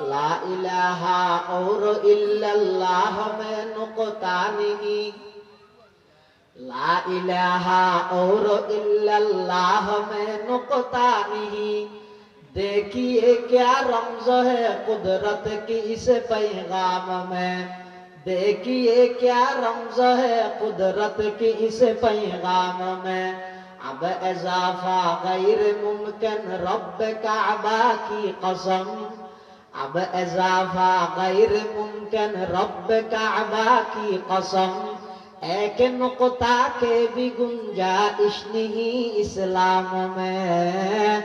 لا الہ اور الا اللہ میں نکتا نہیں۔ لا الہ اور الا اللہ میں نکتا نہیں۔ دیکھئے کیا رمز ہے قدرت کی اس پیغام میں۔ دیکھئے کیا رمز ہے قدرت کی اس پیغام میں۔ اب اضافہ غیر ممکن رب کعبہ کی قسم۔ أب إضافة غير ممكن رب كعباكي قسم ایک نقطہ کے بھی گنجائش نہیں اسلام میں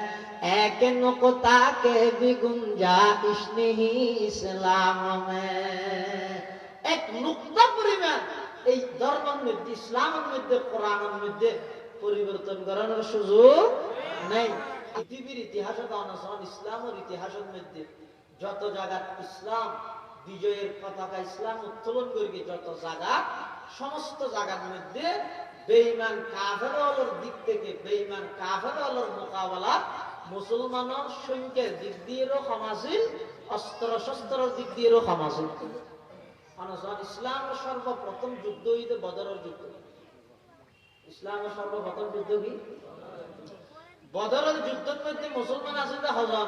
ایک نقطہ کے بھی گنجائش نہیں اسلام میں ایک نقطہ পরিমাণ এই ধর্মের মধ্যে ইসলামের মধ্যে কোরআনের মধ্যে পরিবর্তন করানোর সুযোগ নেই পৃথিবীর ইতিহাসে ইসলামের ইতিহাসের মধ্যে যত জায়গা ইসলাম, বিজয়ের পতাকা ইসলাম উত্তোলন করি যত জায়গা, সমস্ত জায়গার মধ্যে বেইমান কাফের দিক থেকে বেইমান কাফের মোকাবেলা মুসলমানের সংখ্যার দিক দিয়েও ক্ষমাশীল অস্ত্র শস্ত্রের দিক দিয়েও অনুসরণ ইসলামের সর্বপ্রথম যুদ্ধ হইতে বদরের যুদ্ধ। ইসলামের সর্বপ্রথম যুদ্ধ কি? বদরের যুদ্ধের মধ্যে মুসলমান আছে হজন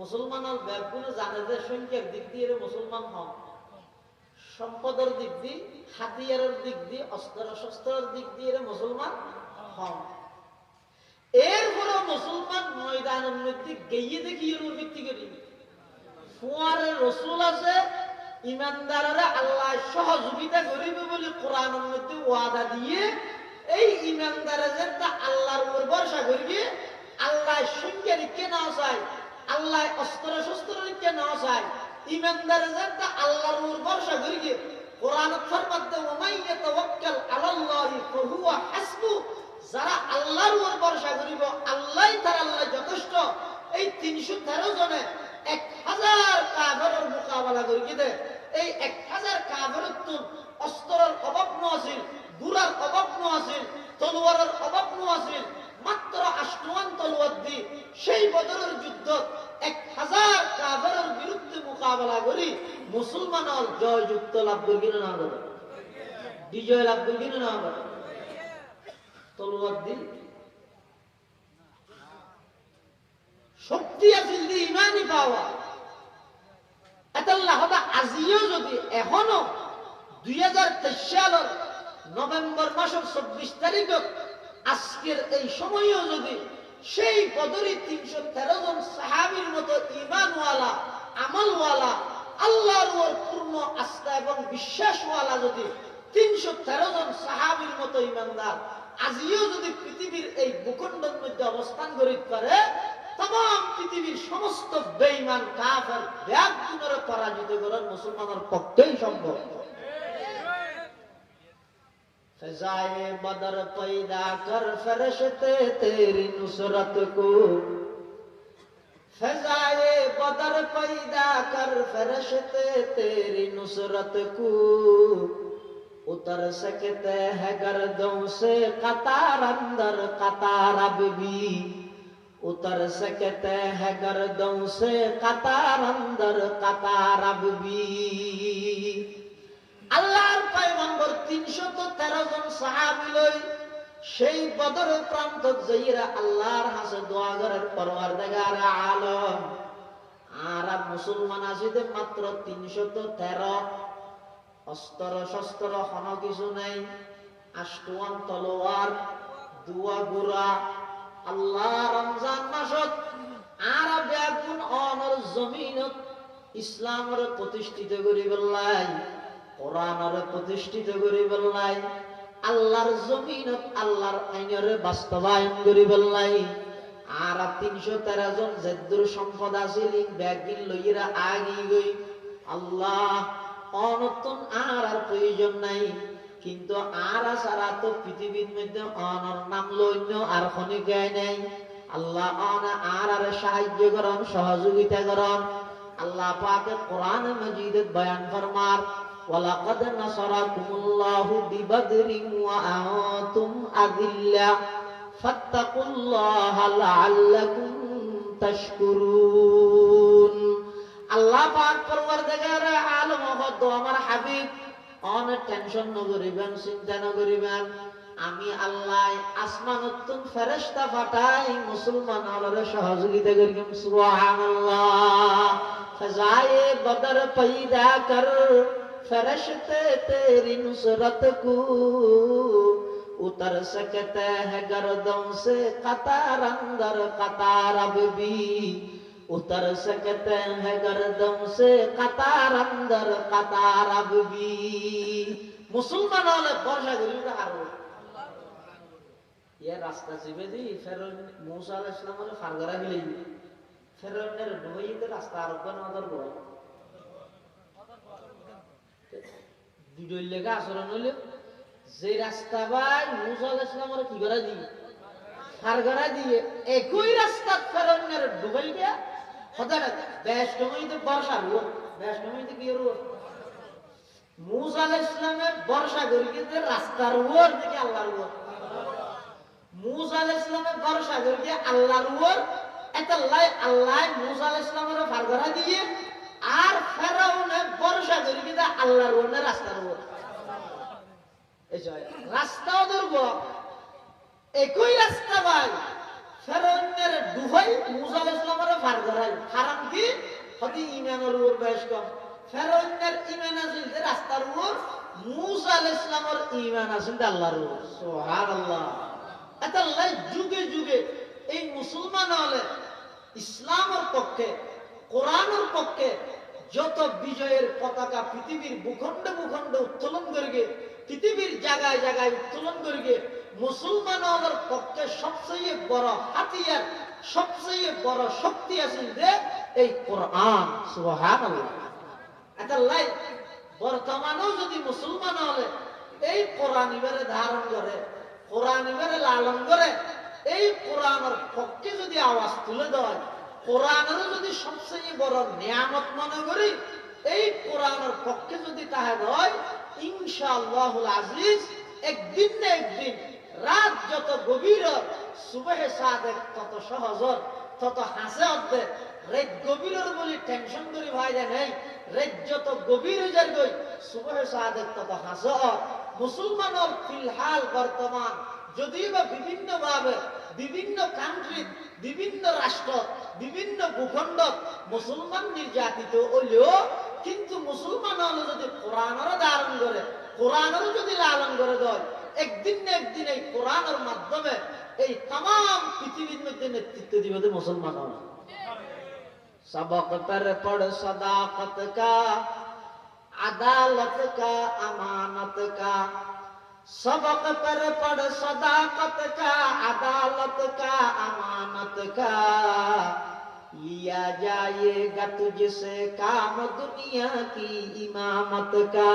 মুসলমানের ব্যাপগুলো জানে যে সংখ্যার দিক দিয়ে মুসলমান হন সম্পদের দিক দিয়ে, হাতিয়ারের দিক দিয়ে অস্ত্র শস্ত্রের দিক দিয়ে মুসলমান হন এরপরে মুসলমান ময়দানের মধ্যে গিয়ে দেখি এর ভিত্তি করি। ফুয়ারে রসুল আছে, ইমানদাররা আল্লাহ সহযোগিতা করিবে বলে কোরআনের মধ্যে ওয়াদা দিয়ে এই ইমানদারে যে আল্লাহর উপর ভরসা করিবে আল্লাহ সংখ্যা রিখে না চায়। আল্লাহ অস্ত্র শস্ত্র রিখে না চায়। ইমানদারে যে আল্লাহর উপর ভরসা করিবে কোরআন ফরমাতে ওমাইয়া তাওয়াক্কাল আলাল্লাহি ফাহুয়া হাসবু। যারা আল্লাহর উপর ভরসা করিব, আল্লাহ তার আল্লাহ যথেষ্ট। এই তিনশো তেরো জনে এক হাজার কাভরের মোকাবেলা করি দে? এই এক হাজার কাভরের তুন অস্ত্রের অভাব আছিল গুড়ার অভাব আছিল তলোয়ারের অভাব আছিল মাত্র আষ্টমান তলোয়ার দি সেই বদরের যুদ্ধ এক হাজার কাভরের বিরুদ্ধে মোকাবেলা করি, মুসলমানের জয় যুক্ত লাভ করি না করে বিজয় লাভ করি না করে তলোয়ার দিন শক্তি আছিল দি ইমানই পাওয়া। এতাল্লাহ আজিও যদি এখনও দুই হাজার তেইশ সালের নভেম্বর মাসের চব্বিশ তারিখত আজকের এই সময়ও যদি সেই বদরি তিনশো তেরো জন সাহাবির মতো ইমানওয়ালা আমলওয়ালা, আল্লাহর পূর্ণ আস্থা এবং বিশ্বাসওয়ালা যদি তিনশো তেরো জন সাহাবির মতো ইমানদার আজিও যদি পৃথিবীর এই ভূখণ্ডের মধ্যে অবস্থান করিতে পারে তাম পৃথিবীর সমস্ত বেইমান কাফের ব্যাগ পরাজিত করার মুসলমানের পক্ষেই সম্ভব। فضائے بدر پیدا کر فرشتے تیری نصرت کو۔ فضائے بدر پیدا کر فرشتے تیری نصرت کو۔ اتر سکتے ہیں گردوں سے قطار اندر قطار اب بھی۔ اتر سکتے ہیں گردوں سے قطار اندر قطار اب بھی۔ পয়গম্বর তিনশত তেরো জন সাহাবি লই, সেই বদর প্রান্ত যাইরা আল্লাহর হাসে দোয়া করার পরওয়ার দেখার আলম। আর মুসলমান আসিতে মাত্র তিনশত তেরো। অস্ত্র শস্ত্র হন কিছু নাই। আষ্টুয়ান তলোয়ার, দুয়া গুড়া, আল্লাহ রমজান মাসত আর ব্যাগুন অনর জমিনত ইসলামর প্রতিষ্ঠিত করি কোরআনরে প্রতিষ্ঠিত করি বললাই আল্লাহর জমিনত, আল্লাহর আইনের বাস্তবায়ন করি বললাই আর তিনশো তেরো জন জেদ্দুর সম্পদ আছিল ব্যাগিন লইরা আগি গই। আল্লাহ, অনতন আর আর প্রয়োজন নাই। কিন্তু আর সারা তো পৃথিবীর মধ্যে অনর নাম লইন্য আর খনি গায় নাই। আল্লাহ অন আর আর সাহায্য করন, সহযোগিতা করন। আল্লাহ পাকে কোরআন মজিদত বয়ান ফরমার ولقد نصركم الله ببدر وأنتم أذلة فاتقوا الله لعلكم تشكرون আল্লাহ পাক পরওয়ারদিগার আলম হদ আমার হাবিব অনেক টেনশন নগরিবেন চিন্তা নগরিবেন আমি আল্লাহ আসমান উত্তম ফেরেশতা পাঠাই মুসলমান হলরে সহযোগিতা করিম সুবহানাল্লাহ ফজায়ে বদর পয়দা কর فرشتے تیری نصرت کو اتر سکتے ہیں گردوں سے قطار اندر قطار اب بھی اتر سکتے ہیں گردوں سے قطار اندر قطار اب بھی মুসলমান হলে বর্ষা করি আরো ইয়ে রাস্তা চিপে দিই ফেরন মৌসা আলাহ ইসলাম হলে ফার্গারা গেলেই ফেরনের ঢুকাই রাস্তা আরোগ্য না ধরবো দুটোর লেগে আচরণ হইলে। যে রাস্তা ভাই মুসা ইসলামের কি করা দিয়ে সার করা দিয়ে একই রাস্তা ফেরনের ডুবাই দিয়া হঠাৎ বর্ষা কি রুয় মুসা ইসলামে বর্ষা করি কিন্তু রাস্তার উপর থেকে আল্লাহর উপর? মুসা ইসলামে বর্ষা করি দিয়ে আল্লাহর উপর। এটা আল্লাহ মুসা ইসলামের ফার করা দিয়ে আর ফেরাউনে বর্ষা করি কিন্তু আল্লাহর উপর রাস্তার উপর রাস্তাও ধরব। একই রাস্তা ভাই, ফেরাউনের ডুবাই মুসা ইসলামের ফার করাই হারাম কি? হতি ইমানের উপর বেশ কম। ফেরাউনের ইমান আছিল যে রাস্তার উপর মুসা ইসলামের ইমান আছিল যে আল্লাহর উপর। সুবহানাল্লাহ। এটা লাই যুগে যুগে এই মুসলমান হলে ইসলামের পক্ষে, কোরআনের পক্ষে যত বিজয়ের পতাকা পৃথিবীর ভূখণ্ড ভূখণ্ডে উত্তোলন করবে, পৃথিবীর জায়গায় জায়গায় উত্তোলন করবে মুসলমান হলের পক্ষে সবচেয়ে বড় হাতিয়ার, সবচেয়ে বড় শক্তি আছে যে এই কোরআন, সুবহানাল্লাহ। এটা লাই বর্তমানেও যদি মুসলমান হলে, এই কোরআন ইবারে ধারণ করে, কোরআন ইবারে লালন করে, এই কোরআনের পক্ষে যদি আওয়াজ তুলে দেয় কোরআনের যদি সবচেয়ে বড় নিয়ামত মনে করি, এই কোরআনের পক্ষে যদি তাহা হয় ইনশাআল্লাহ আজিজ, একদিন না একদিন, রাত যত গভীর সুবেহে সাদেক তত সহজ তত হাসে অর্ধে রেত গভীরের বলি টেনশন করি ভাই নেই রেত যত গভীর হয়ে যায় গই, সুবেহে সাদেক তত হাসে মুসলমানের ফিলহাল বর্তমান, যদিও বা বিভিন্ন ভাবে বিভিন্ন কান্ট্রি বিভিন্ন রাষ্ট্র বিভিন্ন ভূখণ্ড মুসলমান নির্যাতিত হলেও কিন্তু মুসলমান হলে যদি কোরআনের ধারণ করে কোরআনেরও যদি লালন করে দেয় একদিন না একদিন এই কোরআনের মাধ্যমে এই তাম পৃথিবীর মধ্যে নেতৃত্ব দিবে যে মুসলমান হল सबक पर पड़ सदाकत का अदालत का अमानत का सबक पर पढ़ सदाकत का अदालत का अमानत का लिया जाएगा तुझसे काम दुनिया की इमामत का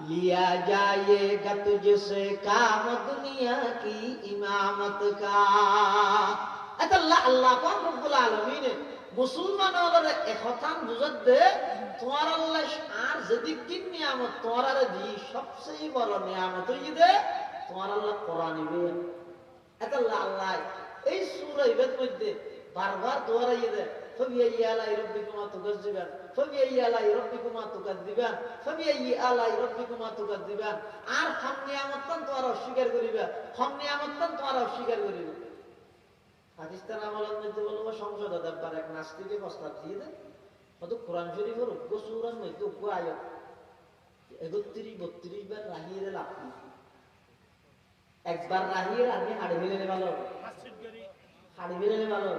लिया जाएगा तुझसे काम दुनिया की इमामत का अल्लाह अल्लाह पाक रब्बुल आलमीन মুসলমান হলে একথান বুঝত দে তোমার আল্লাহ আর যেদিক কি নিয়ামত তোমার আর দি সবচেয়ে বড় নিয়ামত হই দে তোমার আল্লাহ কোরআন ইবে এটা আল্লাহ এই সূরা ইবের মধ্যে বারবার দোয়ারাইয়ে দেয় فبأي آلاء ربكما تكذبان فبأي آلاء ربكما تكذبان فبأي آلاء ربكما تكذبان আর হম নিয়ামতন তোমার অস্বীকার করিবা হম নিয়ামতন তোমার অস্বীকার করিবা পাকিস্তান আমলের মধ্যে বলব, সংসদ দেববার এক নাস্তিকে প্রস্তাব দিয়ে দেয় হয়তো কোরআন শরীফের উগ্র সুরার মধ্যে উগ্র আয়ত। একত্রিশ, বত্রিশ বার রাহিয়ে লাভ নেই। একবার রাহিয়ে আমি হাড়ি ফেলে হবে হাড়ি ফেলে হবে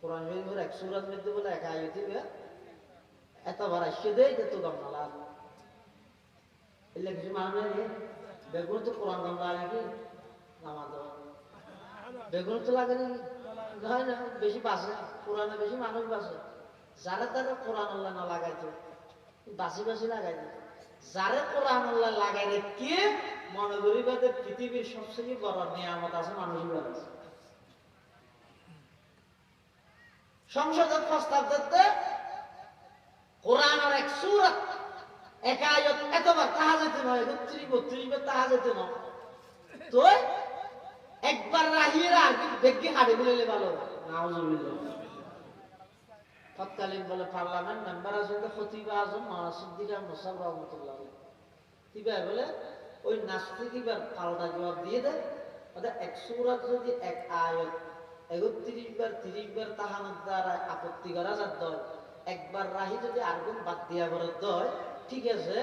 কোরআন শরীফের এক সুরাত মধ্যে বলে এক আয়ত দিবে এতবার আসছে দেয় যে তো গামলা লাভ এলে কিছু মানুষ নেই বেগুন তো কোরআন গামলা কি নামাজ দেওয়া বেগুন তো লাগে হয় না, বেশি বাঁচে কোরআনে বেশি মানুষ বাঁচে। যারা তারা কোরআন আল্লাহ না লাগাইতো বাসি বাসি লাগাইতো যারে কোরআন আল্লাহ লাগাইলে কে মনে করি বাদে পৃথিবীর সবচেয়ে বড় নিয়ামত আছে মানুষই আছে? সংসদের প্রস্তাব দিতে কোরআনের এক সুরত এক আয়ত এতবার তাহা যেতে নয় একত্রিশ বত্রিশ বার তাহা যেতে নয় তো একবার রাহিয়ে কি দেখি হাড়ে ফেলে ভালো। তৎকালীন বলে পার্লামেন্ট মেম্বার আছে তো খতিবা আজম সিদ্দিকা মোসাব রহমতুল্লাহ তিবা বলে, ওই পাল্টা জবাব দিয়ে দেয়। অর্থাৎ এক সুরাত যদি এক আয়ত, একত্রিশ বার, তিরিশ বার তাহানোর দ্বারা আপত্তি করা যার দয় একবার রাহি যদি আরগুন বাদ দিয়া করার দয়, ঠিক আছে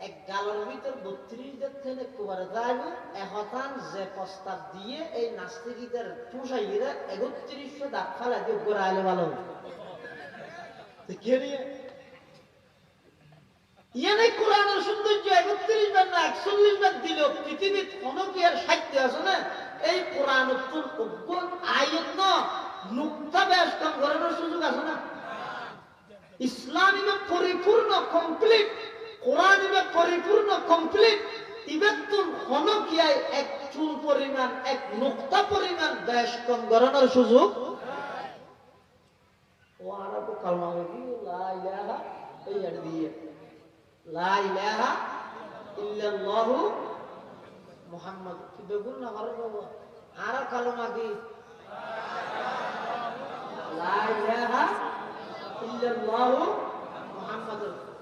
এক গালের ভিতর বত্রিশ থেকে কুবারে যাইব, এহতান যে প্রস্তাব দিয়ে এই নাস্তিকীদের পুষাইরা একত্রিশশো দাগ ফালা দিয়ে আইলে ভালো ইয়ানে সাহিত্য এই পরিপূর্ণ কমপ্লিট কোরআন ইবে পরিপূর্ণ কমপ্লিট ইবে তোর হন কিয়ায় এক চুল পরিমাণ, এক নুক্তা পরিমাণ ব্যাস কম করানোর সুযোগ? ও আরব কালমা কি? লা ইলাহা আর দিয়ে লা ইলাহা ইল্লাল্লাহু মুহাম্মদ। কি বেগুন না ঘরে বাবা? আর কালমা কি? লা ইলাহা ইল্লাল্লাহু মুহাম্মাদুর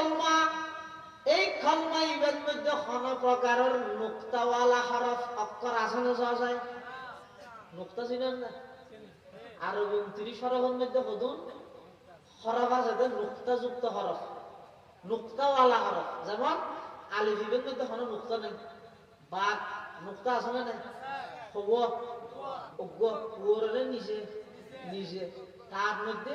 কলমা এই কলমা ইবের মধ্যে কোন প্রকারের নুক্তাওয়ালা হরফ অক্ষর আছে না যাওয়া যায়? নুক্তা চিনেন না? আর উনত্রিশ হরফের মধ্যে হরফ আছে নুক্তাযুক্ত হরফ নুক্তাওয়ালা হরফ। যেমন আলিফিবের মধ্যে কোনো নুক্তা নেই। বা নুক্তা আছে না হব অজ্ঞ ওরনের নিচে নিচে। তার মধ্যে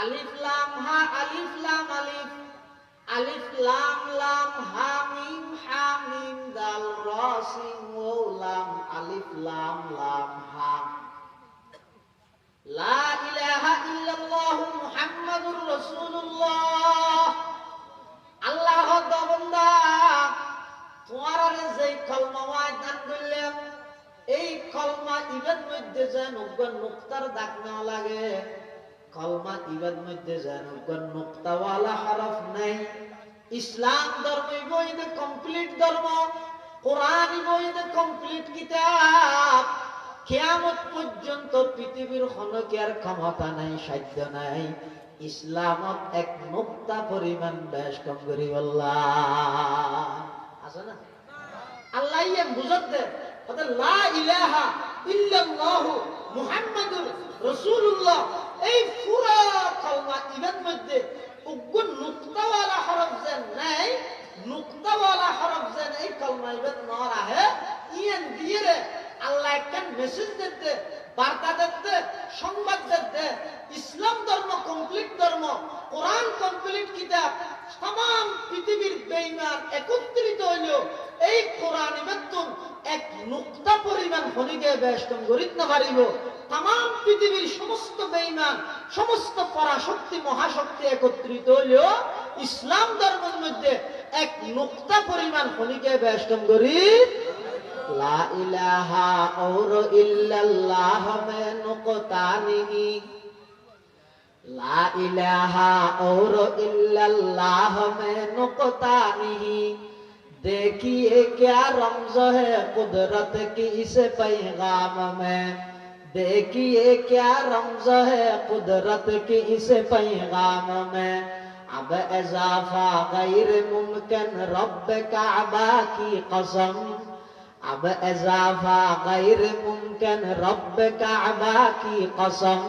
আলিফ লাম হা, আলিফ লাম, আলিফ। আলিফ লাম লাম, হা, মিম হা, মিম, দাল, র সিন ও লাম, আলিফ লাম লাম, হা। লা ইলাহা ইল্লাল্লাহু মুহাম্মাদুর রাসূলুল্লাহ। আল্লাহ দবন্দা, তোমার যেই কলমা দান করলাম এই কলমা ইবের মধ্যে যেন নুক্তার দাগ না লাগে। কলমা ইবের মধ্যে যেন নুক্তাওয়ালা হরফ নাই। ইসলাম ধর্ম বইতে কমপ্লিট ধর্ম, কোরআন বইতে কমপ্লিট কিতাব। কেয়ামত পর্যন্ত পৃথিবীর হনকের ক্ষমতা নাই, সাধ্য নাই। ইসলামত এক মুক্তা পরিমাণ বেশ কম করি আছে না? আল্লাহ ইয়ে বুঝত লা ইলাহা ইল্লাল্লাহু মুহাম্মাদুর রাসূলুল্লাহ। এই পুরা কালমা ইমান মধ্যে উগ্গুন নুক্তাওয়ালা হরফ যেন নাই, নুক্তাওয়ালা হরফ যেন এই কালমা ইবাদ নর আহে। ইয়ান দিয়ে আল্লাহ একটা মেসেজ দিতে, বার্তা দিতে, সংবাদ দিতে। ইসলাম ধর্ম কমপ্লিট ধর্ম, কোরআন কমপ্লিট কিতাব তাম পৃথিবীর বেইমান একত্রিত হইল এই কোরআন বেতন এক নুক্তা পরিমাণ হলিকে ব্যস্তম গরিত না পারিব তাম পৃথিবীর সমস্ত বেইমান সমস্ত পরাশক্তি, মহাশক্তি একত্রিত হলেও ইসলাম ধর্মের মধ্যে এক নুক্তা পরিমাণ হলিকে ব্যস্তম গরিত লা ইলাহা ওর ইল্লাল্লাহ মে নুকতা নিহি। লা ইলাহা ওর ইল্লাল্লাহ মে নুকতা নিহি। دیکھیے کیا رمز ہے قدرت کی اس پیغام میں۔ دیکھیے کیا رمز ہے قدرت کی اس پیغام میں۔ اب اضافہ غیر ممکن رب کعبہ کی قسم۔ اب اضافہ غیر ممکن رب کعبہ کی قسم۔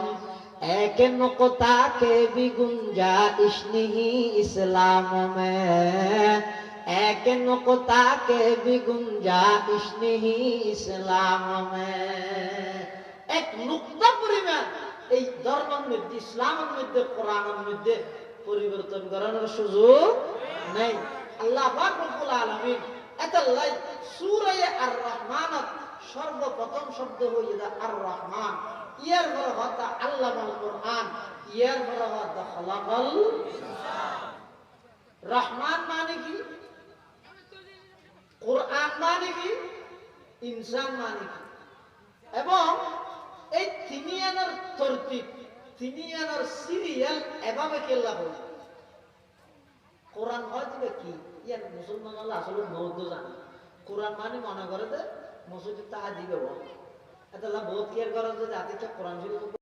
ایک نقطہ کے بھی گنجائش نہیں اسلام میں۔ एक नुकता के भी गुंजाइश नहीं इस्लाम में এক নুক্তা পরিমাণ এই ধর্মের মধ্যে ইসলামের মধ্যে কোরআনের মধ্যে পরিবর্তন করানোর সুযোগ নেই আল্লাহ পাক রব্বুল আলামিন এতাল্লাই সূরা আর রহমানত সর্বপ্রথম শব্দ হইয়া আর রহমান ইয়ার পরে হতা আল্লামাল কোরআন ইয়ার পরে হতা খলাকাল রহমান মানে কি কোরআন মানে কি? ইনসান মানে কি? এবং এই তিনিয়ানার তরতিব তিনিয়ানার সিরিয়াল এভাবে কেল্লা হল? কোরআন হয় দিবে কি? ইয়ার মুসলমান হলে আসলে বৌদ্ধ জানে কোরআন মানে মনে করে যে মসজিদে তাহা দিবে এটা বহুত কেয়ার করা যে জাতিটা কোরআন শরীফ